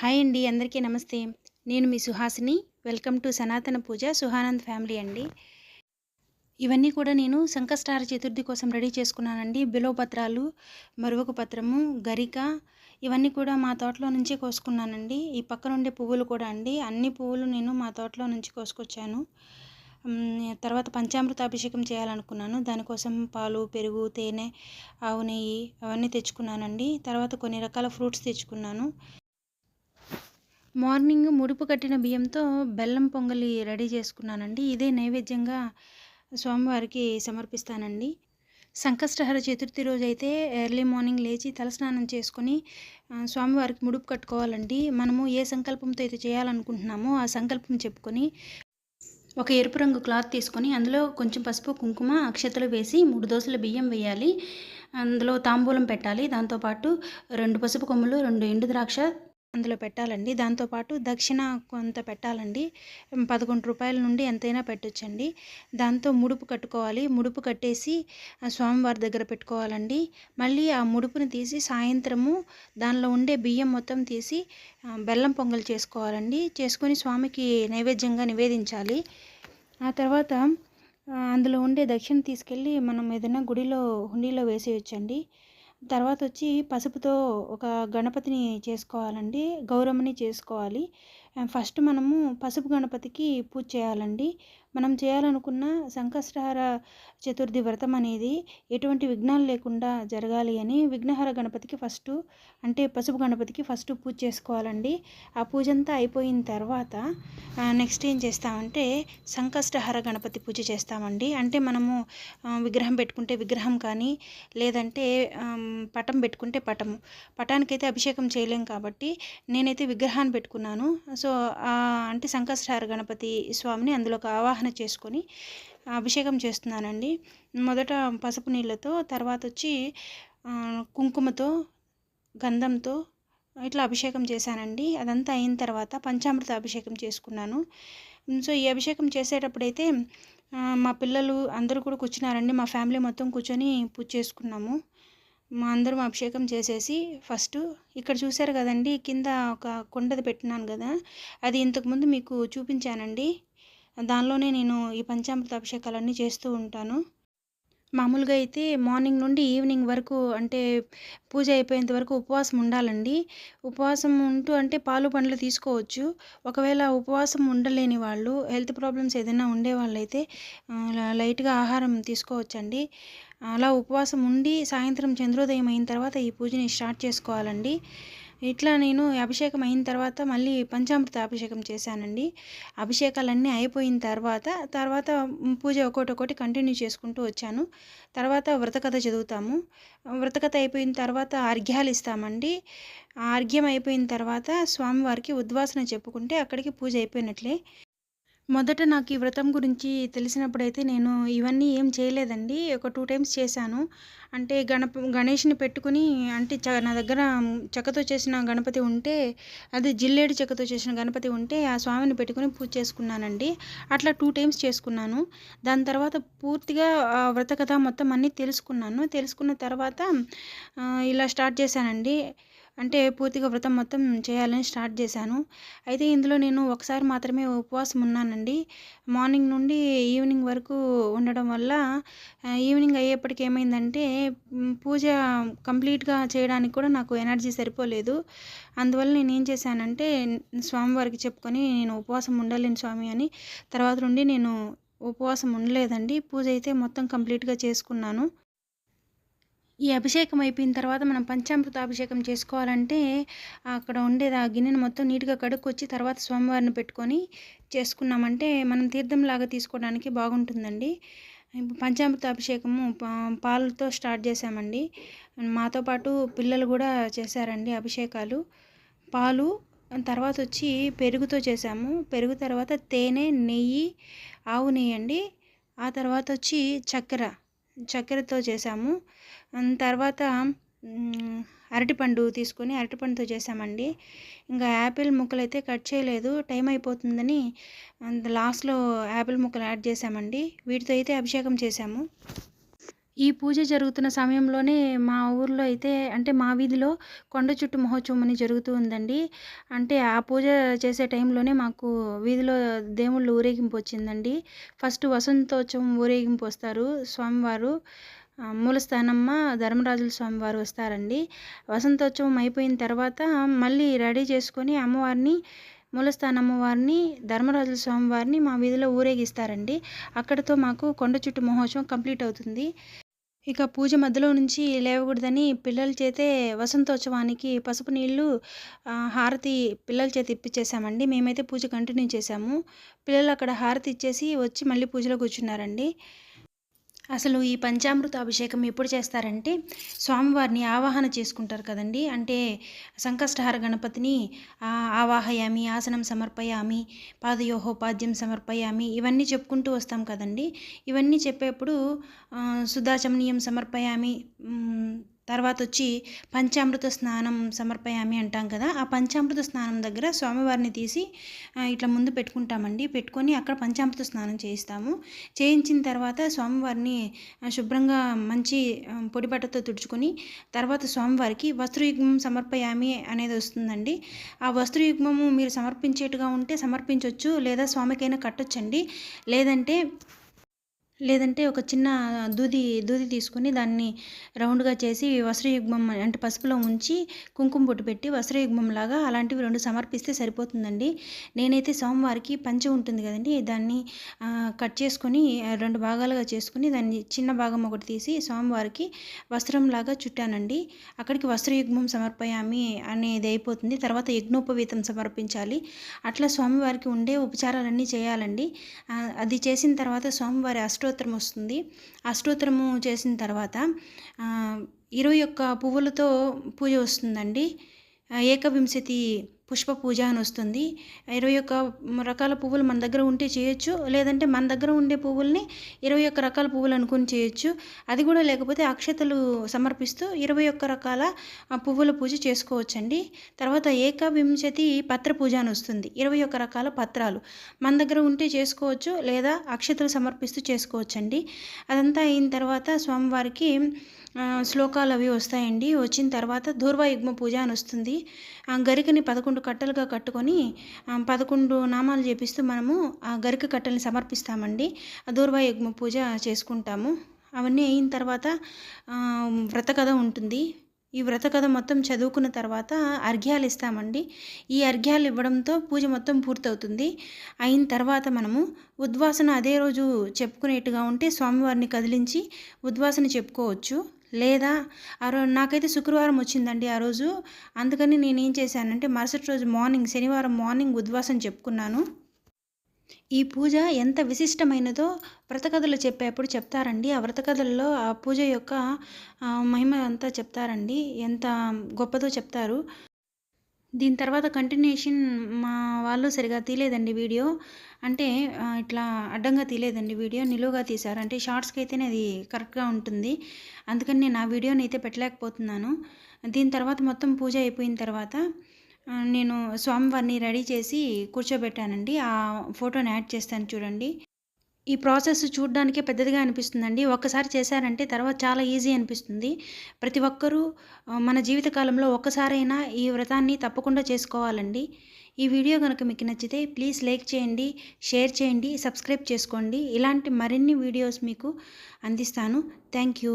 Hi అండి అందరికీ నమస్తే. నేను మీ సుహాసిని. వెల్కమ్ టు సనాతన పూజ సుహానంద్ ఫ్యామిలీ అండి. ఇవన్నీ కూడా నేను సంకష్టార చతుర్థి కోసం రెడీ చేసుకున్నానండి. బిలోపత్రాలు మరువకు పత్రము గరిక ఇవన్నీ కూడా మా తోటలో నుంచే కోసుకున్నానండి. ఈ పక్కన ఉండే పువ్వులు కూడా అండి. అన్ని పువ్వులు నేను మా తోటలో నుంచి కోసుకొచ్చాను. తర్వాత పంచామృత అభిషేకం చేయాలనుకున్నాను. దానికోసం పాలు పెరుగు తేనె ఆవు నెయ్యి అవన్నీ తెచ్చుకున్నానండి. తర్వాత కొన్ని రకాల ఫ్రూట్స్ తెచ్చుకున్నాను. మార్నింగ్ ముడుపు కట్టిన బియ్యంతో బెల్లం పొంగలి రెడీ చేసుకున్నానండి. ఇదే నైవేద్యంగా స్వామివారికి సమర్పిస్తానండి. సంకష్టహర చతుర్థి రోజు అయితే ఎర్లీ మార్నింగ్ లేచి తలస్నానం చేసుకొని స్వామివారికి ముడుపు కట్టుకోవాలండి. మనము ఏ సంకల్పంతో అయితే చేయాలనుకుంటున్నామో ఆ సంకల్పం చెప్పుకొని ఒక ఎరుపు రంగు క్లాత్ తీసుకొని అందులో కొంచెం పసుపు కుంకుమ అక్షతలు వేసి మూడు దోశల బియ్యం వేయాలి. అందులో తాంబూలం పెట్టాలి. దాంతోపాటు రెండు పసుపు కొమ్ములు రెండు ఎండు ద్రాక్ష అందులో పెట్టాలండి. దాంతోపాటు దక్షిణ కొంత పెట్టాలండి. పదకొండు రూపాయల నుండి ఎంతైనా పెట్టొచ్చండి. దాంతో ముడుపు కట్టుకోవాలి. ముడుపు కట్టేసి స్వామివారి దగ్గర పెట్టుకోవాలండి. మళ్ళీ ఆ ముడుపుని తీసి సాయంత్రము దానిలో ఉండే బియ్యం మొత్తం తీసి బెల్లం పొంగల్ చేసుకోవాలండి. చేసుకొని స్వామికి నైవేద్యంగా నివేదించాలి. ఆ తర్వాత అందులో ఉండే దక్షిణ తీసుకెళ్ళి మనం ఏదైనా గుడిలో హుండీలో వేసేయచ్చండి. తర్వాత వచ్చి పసుపుతో ఒక గణపతిని చేసుకోవాలండి. గౌరమ్మని చేసుకోవాలి. ఫస్ట్ మనము పసుపు గణపతికి పూజ చేయాలండి. మనం చేయాలనుకున్న సంకష్టహార చతుర్థి వ్రతం అనేది ఎటువంటి విఘ్నాలు లేకుండా జరగాలి అని విఘ్నహార గణపతికి ఫస్ట్ అంటే పసుపు గణపతికి ఫస్ట్ పూజ చేసుకోవాలండి. ఆ పూజ అంతా అయిపోయిన తర్వాత నెక్స్ట్ ఏం చేస్తామంటే సంకష్టహార గణపతి పూజ చేస్తామండి. అంటే మనము విగ్రహం పెట్టుకుంటే విగ్రహం కానీ లేదంటే పటం పెట్టుకుంటే పటము. పటానికైతే అభిషేకం చేయలేం కాబట్టి నేనైతే విగ్రహాన్ని పెట్టుకున్నాను. సో అంటే సంకష్టహార గణపతి స్వామిని అందులోకి ఆవాహన చేసుకొని అభిషేకం చేస్తున్నానండి. మొదట పసుపు నీళ్ళతో తర్వాత వచ్చి కుంకుమతో గంధంతో ఇట్లా అభిషేకం చేశానండి. అదంతా అయిన తర్వాత పంచామృత అభిషేకం చేసుకున్నాను. సో ఈ అభిషేకం చేసేటప్పుడైతే మా పిల్లలు అందరూ కూడా కూర్చున్నారండి. మా ఫ్యామిలీ మొత్తం కూర్చొని పూజ చేసుకున్నాము. మా అందరం అభిషేకం చేసేసి ఫస్ట్ ఇక్కడ చూశారు కదండి కింద ఒక కొండది పెట్టినాను కదా అది ఇంతకుముందు మీకు చూపించానండి. దానిలోనే నేను ఈ పంచామృత అభిషేకాలన్నీ చేస్తూ ఉంటాను. మామూలుగా అయితే మార్నింగ్ నుండి ఈవినింగ్ వరకు అంటే పూజ అయిపోయేంత వరకు ఉపవాసం ఉండాలండి. ఉపవాసం ఉంటూ అంటే పాలు పండ్లు తీసుకోవచ్చు. ఒకవేళ ఉపవాసం ఉండలేని వాళ్ళు హెల్త్ ప్రాబ్లమ్స్ ఏదైనా ఉండే వాళ్ళైతే లైట్గా ఆహారం తీసుకోవచ్చండి. అలా ఉపవాసం ఉండి సాయంత్రం చంద్రోదయం అయిన తర్వాత ఈ పూజని స్టార్ట్ చేసుకోవాలండి. ఇట్లా నేను అభిషేకం అయిన తర్వాత మళ్ళీ పంచామృత అభిషేకం చేశానండి. అభిషేకాలన్నీ అయిపోయిన తర్వాత తర్వాత పూజ ఒకటి ఒకటి కంటిన్యూ చేసుకుంటూ వచ్చాను. తర్వాత వ్రతకథ చదువుతాము. వ్రతకథ అయిపోయిన తర్వాత అర్ఘ్యాలు ఇస్తామండి. ఆ అర్ఘ్యం అయిపోయిన తర్వాత స్వామివారికి ఉద్వాసన చెప్పుకుంటే అక్కడికి పూజ అయిపోయినట్లే. మొదట నాకు ఈ వ్రతం గురించి తెలిసినప్పుడైతే నేను ఇవన్నీ ఏం చేయలేదండి. ఒక టూ టైమ్స్ చేశాను. అంటే గణప గణేష్ని పెట్టుకుని అంటే చ నా దగ్గర చెక్కతో చేసిన గణపతి ఉంటే అది జిల్లేడు చెక్కతో చేసిన గణపతి ఉంటే ఆ స్వామిని పెట్టుకుని పూజ చేసుకున్నానండి. అట్లా టూ టైమ్స్ చేసుకున్నాను. దాని తర్వాత పూర్తిగా ఆ వ్రత కథ మొత్తం అన్నీ తెలుసుకున్నాను. తెలుసుకున్న తర్వాత ఇలా స్టార్ట్ చేశానండి. అంటే పూర్తిగా వ్రతం మొత్తం చేయాలని స్టార్ట్ చేశాను. అయితే ఇందులో నేను ఒకసారి మాత్రమే ఉపవాసం ఉన్నానండి. మార్నింగ్ నుండి ఈవినింగ్ వరకు ఉండడం వల్ల ఈవినింగ్ అయ్యేప్పటికి ఏమైందంటే పూజ కంప్లీట్గా చేయడానికి కూడా నాకు ఎనర్జీ సరిపోలేదు. అందువల్ల నేను ఏం చేశానంటే స్వామివారికి చెప్పుకొని నేను ఉపవాసం ఉండలేను స్వామి అని తర్వాత నుండి నేను ఉపవాసం ఉండలేదండి. పూజ అయితే మొత్తం కంప్లీట్గా చేసుకున్నాను. ఈ అభిషేకం అయిపోయిన తర్వాత మనం పంచామృత అభిషేకం చేసుకోవాలంటే అక్కడ ఉండేది ఆ గిన్నెను మొత్తం నీట్గా కడుక్కొచ్చి తర్వాత స్వామివారిని పెట్టుకొని చేసుకున్నామంటే మనం తీర్థంలాగా తీసుకోవడానికి బాగుంటుందండి. పంచామృత అభిషేకము పాలతో స్టార్ట్ చేశామండి. మాతో పాటు పిల్లలు కూడా చేశారండి అభిషేకాలు. పాలు తర్వాత వచ్చి పెరుగుతో చేసాము పెరుగు తర్వాత తేనె నెయ్యి ఆవు నెయ్యి అండి. ఆ తర్వాత వచ్చి చక్కెర. చక్కెరతో చేసాము. తర్వాత అరటిపండు తీసుకొని అరటిపండుతో చేసామండి. ఇంకా యాపిల్ ముక్కలు అయితే కట్ చేయలేదు టైం అయిపోతుందని లాస్ట్లో యాపిల్ ముక్కలు యాడ్ చేసామండి. వీటితో అయితే అభిషేకం చేసాము. ఈ పూజ జరుగుతున్న సమయంలోనే మా ఊర్లో అయితే అంటే మా వీధిలో కొండ చుట్టూ మహోత్సవం అని జరుగుతూ ఉందండి. అంటే ఆ పూజ చేసే టైంలోనే మాకు వీధిలో దేవుళ్ళు ఊరేగింపు వచ్చిందండి. ఫస్ట్ వసంతోత్సవం ఊరేగింపు వస్తారు. స్వామివారు మూలస్థానమ్మ ధర్మరాజుల స్వామివారు వస్తారండి. వసంతోత్సవం అయిపోయిన తర్వాత మళ్ళీ రెడీ చేసుకొని అమ్మవారిని మూలస్థాన అమ్మవారిని ధర్మరాజుల స్వామివారిని మా వీధిలో ఊరేగిస్తారండి. అక్కడితో మాకు కొండ చుట్టూ మహోత్సవం కంప్లీట్ అవుతుంది. ఇక పూజ మధ్యలో నుంచి లేవకూడదని పిల్లల చేతే వసంతోత్సవానికి పసుపు నీళ్ళు హారతి పిల్లల చేతి ఇప్పించేసామండి మేమైతే పూజ కంటిన్యూ చేసాము. పిల్లలు అక్కడ హారతి ఇచ్చేసి వచ్చి మళ్ళీ పూజలో కూర్చున్నారండి. అసలు ఈ పంచామృత అభిషేకం ఎప్పుడు చేస్తారంటే స్వామివారిని ఆవాహన చేసుకుంటారు కదండి. అంటే సంకష్టహార గణపతిని ఆవాహయామి ఆసనం సమర్పయామి పాదయోహోపాద్యం సమర్పయామి ఇవన్నీ చెప్పుకుంటూ వస్తాం కదండి. ఇవన్నీ చెప్పేప్పుడు సుధాచమనీయం సమర్పయామి తర్వాత వచ్చి పంచామృత స్నానం సమర్పయామి అంటాం కదా ఆ పంచామృత స్నానం దగ్గర స్వామివారిని తీసి ఇట్లా ముందు పెట్టుకుంటామండి. పెట్టుకొని అక్కడ పంచామృత స్నానం చేయిస్తాము. చేయించిన తర్వాత స్వామివారిని శుభ్రంగా మంచి పొడిబట్టతో తుడుచుకొని తర్వాత స్వామివారికి వస్త్రయుగ్మం సమర్పయామి అనేది వస్తుందండి. ఆ వస్త్రయుగ్మము మీరు సమర్పించేట్టుగా ఉంటే సమర్పించవచ్చు లేదా స్వామికైనా కట్టొచ్చండి. లేదంటే లేదంటే ఒక చిన్న దూది దూది తీసుకొని దాన్ని రౌండ్గా చేసి వస్త్రయుగ్మం అంటే పసుపులో ఉంచి కుంకుమ బొట్టు పెట్టి వస్త్రయుగ్మం లాగా అలాంటివి రెండు సమర్పిస్తే సరిపోతుందండి. నేనైతే సోమవారికి పంచె ఉంటుంది కదండి దాన్ని కట్ చేసుకొని రెండు భాగాలుగా చేసుకొని దాన్ని చిన్న భాగం ఒకటి తీసి స్వామివారికి వస్త్రంలాగా చుట్టానండి. అక్కడికి వస్త్రయుగ్మం సమర్పయామి అనేది అయిపోతుంది. తర్వాత యజ్ఞోపవీతం సమర్పించాలి. అట్లా స్వామివారికి ఉండే ఉపచారాలన్నీ చేయాలండి. అది చేసిన తర్వాత స్వామివారి అష్టోత్తరం వస్తుంది. అష్టోత్తరము చేసిన తర్వాత ఇరవై ఒక్క పువ్వులతో పూజ వస్తుందండి. ఏకవింశతి పుష్ప పూజ అని వస్తుంది. ఇరవై ఒక్క రకాల పువ్వులు మన దగ్గర ఉంటే చేయొచ్చు. లేదంటే మన దగ్గర ఉండే పువ్వుల్ని ఇరవై ఒక్క రకాల పువ్వులు అనుకుని చేయొచ్చు. అది కూడా లేకపోతే అక్షతలు సమర్పిస్తూ ఇరవై ఒక్క రకాల పువ్వుల పూజ చేసుకోవచ్చండి. తర్వాత ఏకవింశతి పత్ర పూజ అని వస్తుంది. ఇరవై ఒక్క రకాల పత్రాలు మన దగ్గర ఉంటే చేసుకోవచ్చు లేదా అక్షతలు సమర్పిస్తూ చేసుకోవచ్చండి. అదంతా అయిన తర్వాత స్వామివారికి శ్లోకాలు అవి వస్తాయండి. వచ్చిన తర్వాత దూర్వాయుగ్మ పూజ అని వస్తుంది. ఆ గరికని పదకొండు కట్టలుగా కట్టుకొని పదకొండు నామాలు చేపిస్తూ మనము ఆ గరిక కట్టల్ని సమర్పిస్తామండి. ఆ యజ్ఞ పూజ చేసుకుంటాము. అవన్నీ అయిన తర్వాత వ్రత కథ ఉంటుంది. ఈ వ్రత కథ మొత్తం చదువుకున్న తర్వాత అర్ఘ్యాలు ఇస్తామండి. ఈ అర్ఘ్యాలు ఇవ్వడంతో పూజ మొత్తం పూర్తవుతుంది. అయిన తర్వాత మనము ఉద్వాసన అదే రోజు చెప్పుకునేట్టుగా ఉంటే స్వామివారిని కదిలించి ఉద్వాసన చెప్పుకోవచ్చు. లేదా ఆ రోజు నాకైతే శుక్రవారం వచ్చిందండి ఆ రోజు. అందుకని నేను ఏం చేశానంటే మరుసటి రోజు మార్నింగ్ శనివారం మార్నింగ్ ఉద్వాసం చెప్పుకున్నాను. ఈ పూజ ఎంత విశిష్టమైనదో వ్రతకథలు చెప్పేప్పుడు చెప్తారండి. ఆ వ్రతకథల్లో ఆ పూజ యొక్క మహిమ అంతా చెప్తారండి. ఎంత గొప్పదో చెప్తారు. దీని తర్వాత కంటిన్యూషన్ మా వాళ్ళు సరిగా తీయలేదండి వీడియో. అంటే ఇట్లా అడ్డంగా తీయలేదండి వీడియో. నిలువుగా తీశారు. అంటే షార్ట్స్కి అయితేనే అది కరెక్ట్గా ఉంటుంది. అందుకని నేను ఆ వీడియోని అయితే పెట్టలేకపోతున్నాను. దీని తర్వాత మొత్తం పూజ అయిపోయిన తర్వాత నేను స్వామివారిని రెడీ చేసి కూర్చోబెట్టానండి. ఆ ఫోటోని యాడ్ చేస్తాను చూడండి. ఈ ప్రాసెస్ చూడడానికే పెద్దదిగా అనిపిస్తుందండి. ఒక్కసారి చేశారంటే తర్వాత చాలా ఈజీ అనిపిస్తుంది. ప్రతి ఒక్కరూ మన జీవితకాలంలో ఒక్కసారైనా ఈ వ్రతాన్ని తప్పకుండా చేసుకోవాలండి. ఈ వీడియో కనుక మీకు నచ్చితే ప్లీజ్ లైక్ చేయండి షేర్ చేయండి సబ్స్క్రైబ్ చేసుకోండి. ఇలాంటి మరిన్ని వీడియోస్ మీకు అందిస్తాను. Thank you.